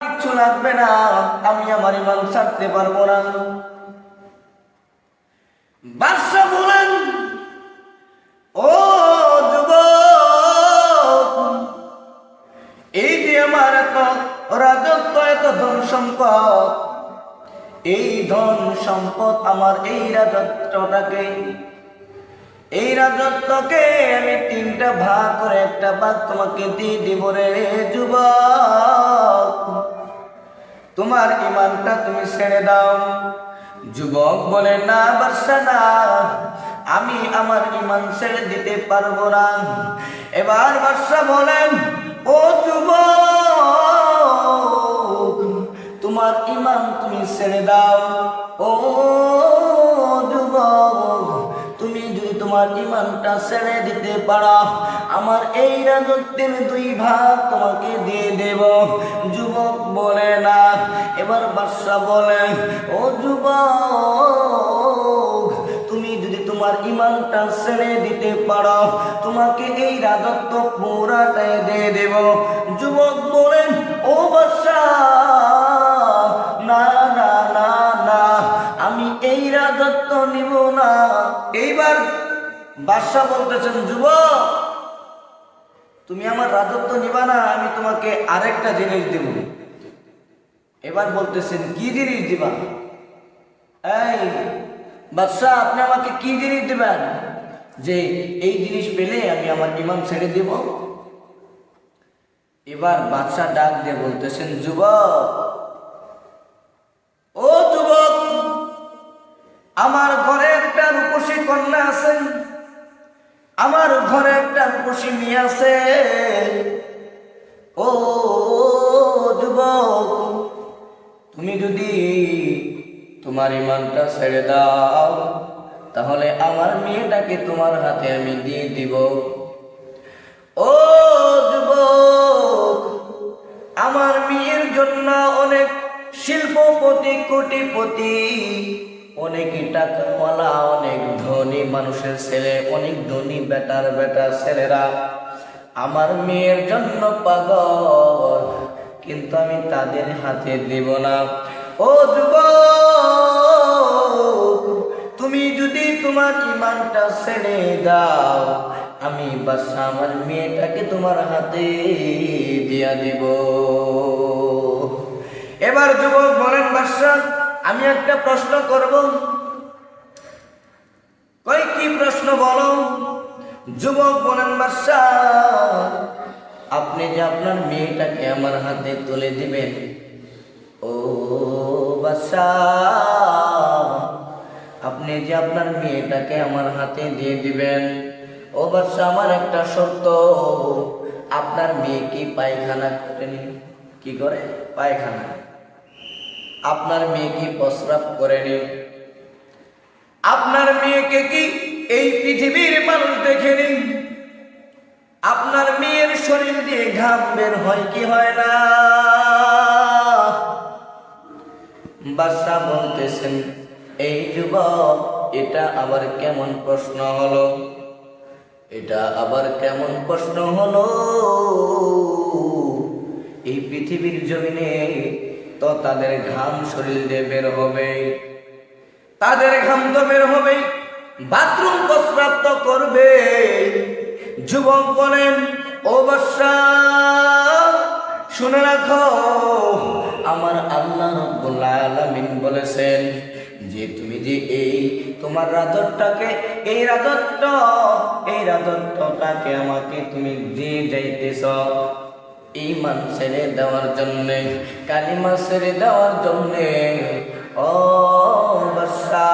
কিচ্ছু লাগবে না। আমি আমার ইমান ছাড়তে পারব না। ও এই যে আমার রাজত্ব সম্পদ, এই ধন সম্পদ আমার এই রাজত্বটাকে এই রাজত্বকে আমি তিনটা ভাগ করে একটা ভাগ তোমাকে দিয়ে দিব রে যুবক। তোমার ইমানটা তুমি ছেড়ে দাও। যুবক বলে, না বাসা না। আমি আমার ইমান ছেড়ে দিতে পারব না। এবার বাদশা বলেন, ও যুবক, তোমার ইমান তুমি ছেড়ে দাও। তোমার ইমানটা ছেড়ে দিতে পারো। আমার এই রাজত্বের দুই ভাগ তোমাকে দিয়ে দেব। যুবক বলে না, এবার বাদশা বলে, ও যুবক, তুমি যদি তোমার ইমানটা ছেড়ে দিতে পারো, তোমাকে এই রাজত্ব পুরাটাই দিয়ে দেব। যুবক বলেন ও বাদশা, না না না না, আমি এই রাজত্ব নিব না। এইবার বাদশাহ বলতেছেন, যুবক, তুমি আমার রাজত্ব নিবা না, আমি তোমাকে আরেকটা জিনিস দেব। এবার বলতেছেন, কি জিনিস দিবা? এই, বাদশাহ, আপনি আমাকে কি জিনিস দিবেন? যে এই জিনিস পেলে আমি আমার ইমাম ছেড়ে দেব। এবার বাদশাহ ডাক দিয়ে বলতেছেন, যুবক, ও যুবক, আমার ঘরে একটা রূপসী কন্যা আছে। আমার ঘরে একটা রূপসী মেয়ে আছে। ও যুবক, তুমি যদি তোমার ইমানটা ছেড়ে দাও, তাহলে আমার মেয়েটাকে তোমার হাতে আমি দিয়ে দিব। ও যুবক, আমার মেয়ের জন্য অনেক শিল্পপতি, কোটিপতি অনেক টাকাওয়ালা অনেক ধনী মানুষের ছেলে, অনেক ধনী বেটার বেটার ছেলেরা। আমার মেয়ের জন্য পাগল, কিন্তু আমি তাদের হাতে দেব না। ও যুব তুমি যদি তোমার ইমানটা ছেড়ে দাও, আমি বাসা আমার মেয়েটাকে তোমার হাতে দিয়া দিব। এবার যুবক বলেন বাদশা আমি একটা প্রশ্ন করব। কই প্রশ্ন বলো? যুবক বলেন আপনি যে আপনার মেয়েটাকে আমার হাতে তুলে দিবেন। ও আপনি যে আপনার মেয়েটাকে আমার হাতে দিয়ে দিবেন। ও বাদশা আমার একটা শর্ত, আপনার মেয়ে কি পায়খানা করেনি? কি করে? পায়খানা। আপনার মেয়ে কি প্রস্রাব করেনি? আপনার মেয়েকে কি এই পৃথিবীর মানুষ দেখেনি? আপনার মেয়ের শরীর দিয়ে ঘাম বের হয় কি হয় না? বাদশাহ বলতেছেন, এই যুবক, এটা আবার কেমন প্রশ্ন হলো? এটা আবার কেমন প্রশ্ন হলো? এই পৃথিবীর জমিনে তো তাদের ঘাম শরীর দিয়ে বের হবে। তাদের ঘাম তো বের হবে। বাথরুম প্রস্রাব তো করবে। যুবক বলেন, ও শুনে রাখো, আমার আল্লাহ রব্বুল বলেছেন যে তুমি যে এই তোমার রাজত্বটাকে এই রাজত্ব, এই রাজত্বটাকে আমাকে তুমি দিয়ে যাইতেছ। ইমান ছেড়ে দেওয়ার জন্যে, কালিমা ছেড়ে দেওয়ার জন্যে। ও বাদশা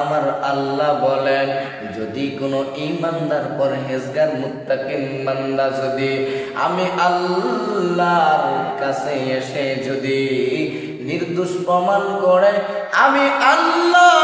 আমার আল্লাহ বলেন, যদি কোনো ইমানদার পরহেজগার মুত্তাকিন বান্দা যদি আমি আল্লাহর কাছে এসে যদি নির্দোষ প্রমাণ করে, আমি আল্লাহ